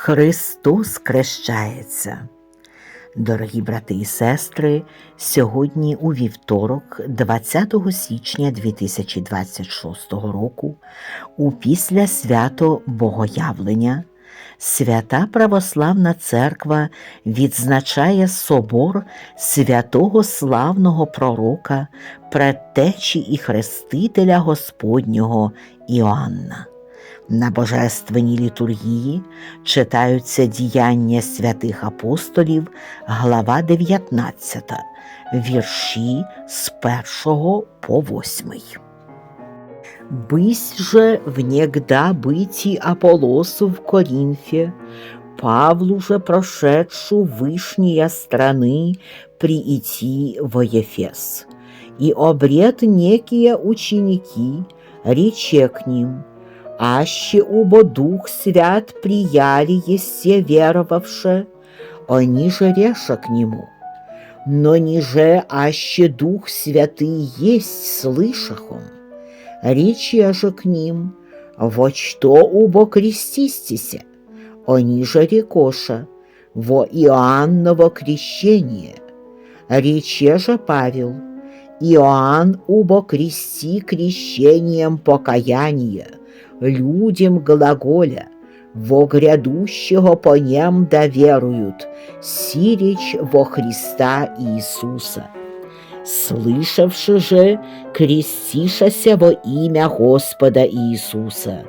Христос крещається. Дорогі брати і сестри, сьогодні у вівторок, 20 січня 2026 року, у після свято Богоявлення, Свята Православна Церква відзначає собор святого славного пророка, предтечі і хрестителя Господнього Іоанна. На божественній літургії читаються діяння святих апостолів, глава 19, вірші з 1 по 8. «Бысь же внегда быти Аполосу в Коринфе, Павлу же прошедшу вышние страны приидти во Ефес, и обред некие ученики, рече к ним, аще убо Дух Свят прияли есе веровавше, они же реша к нему. Но ниже аще Дух Святый есть слышахом, речи же к ним, во что убо крестистися, они же рекоша, во Иоанново крещение. Рече же Павел, Иоанн убо крести крещением покаяния, людям глаголя, во грядущего по нем доверуют, сирич во Христа Иисуса. Слышавши же, крестишася во имя Господа Иисуса,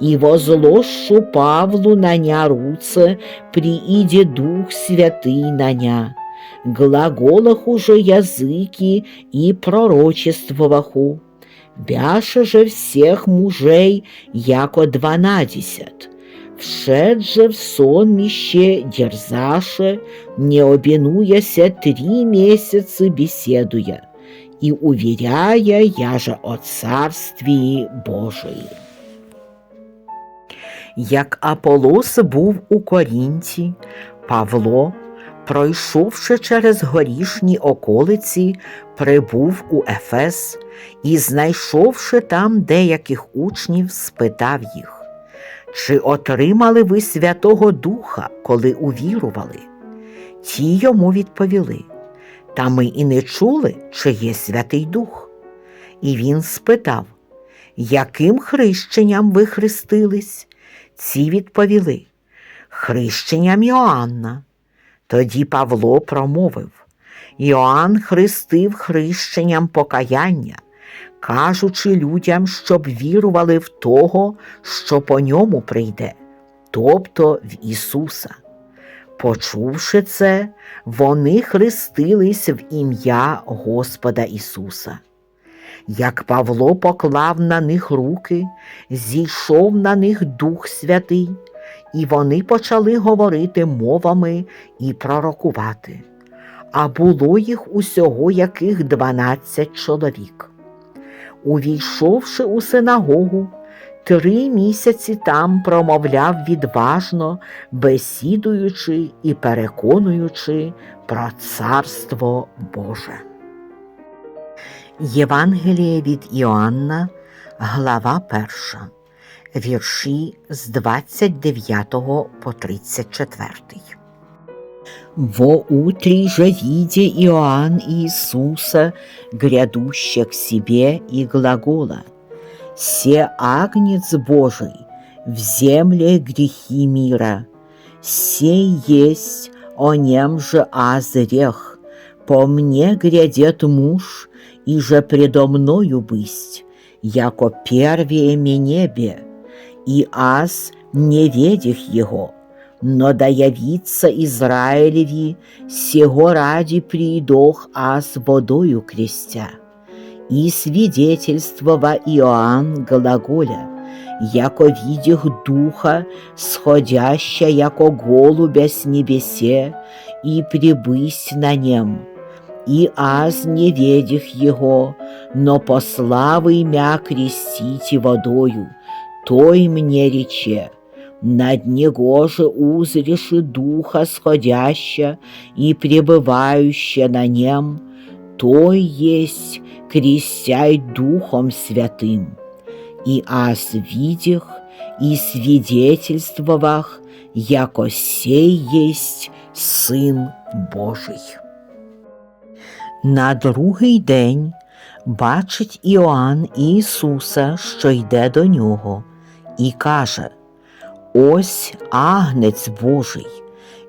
и возложшу Павлу на руце, прииде Дух Святый на ня, глаголах уже языки и пророчествоваху, бяше же всех мужей, яко дванадесят. Všed же в сонмище дерзаше, не обинуяся три месяца беседуя, и уверяя я же о царстві Божої. Як Аполос був у Корінті, Павло, пройшовши через горішні околиці, прибув у Ефес і, знайшовши там деяких учнів, спитав їх. Чи отримали ви Святого Духа, коли увірували? Ті йому відповіли, та ми і не чули, чи є Святий Дух. І він спитав, яким хрещенням ви хрестились? Ці відповіли, хрещенням Йоанна. Тоді Павло промовив Йоанн хрестив хрещенням покаяння кажучи людям, щоб вірували в того, що по ньому прийде, тобто в Ісуса. Почувши це, вони хрестились в ім'я Господа Ісуса. Як Павло поклав на них руки, зійшов на них Дух Святий, і вони почали говорити мовами і пророкувати. А було їх усього яких дванадцять чоловік увійшовши у синагогу, три місяці там промовляв відважно, бесідуючи і переконуючи про Царство Боже. Євангеліє від Іоанна, глава 1, вірші з 29 по 34. Во утре же, видя Иоанн Иисуса, грядущего к себе и глагола, «Се агнец Божий, в земле грехи мира, сей есть о нем же азрех, по мне грядет муж, и же предо мною бысть, яко первее небе, и аз не ведих его» но да явится Израилеви, сего ради приидох аз водою крестя. И свидетельствова Иоанн глаголя, яко видих духа, сходяща, яко голубя с небесе, и прибысь на нем. И аз не ведих его, но пославы мя крестите водою, той мне рече, над него же узришь духа сходяща и пребывающая на нем, то есть крестяй Духом Святым. И аз видях и свидетельствовах, як осей єсть Син Божий. На другий день бачить Іоанн Ісуса, що йде до нього, і каже: Ось агнець Божий,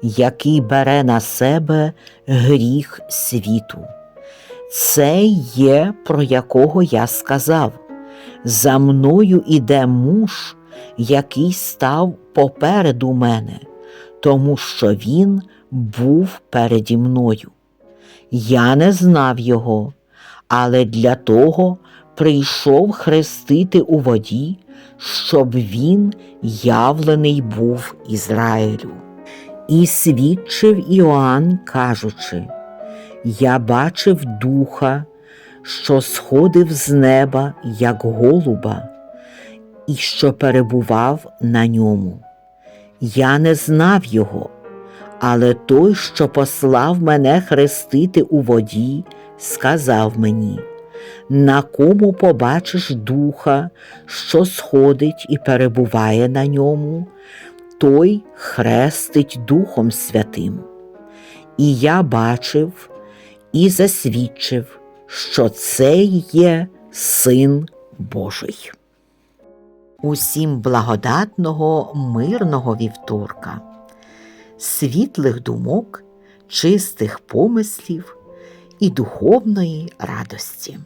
який бере на себе гріх світу. Це є, про якого я сказав. За мною іде муж, який став попереду мене, тому що він був переді мною. Я не знав його, але для того прийшов хрестити у воді, щоб він явлений був Ізраїлю. І свідчив Іоанн, кажучи: Я бачив духа, що сходив з неба, як голуба, і що перебував на ньому. Я не знав його, але той, що послав мене хрестити у воді, сказав мені: на кому побачиш духа, що сходить і перебуває на ньому, той хрестить Духом Святим. І я бачив і засвідчив, що це є Син Божий. Усім благодатного, мирного вівторка, світлих думок, чистих помислів і духовної радості.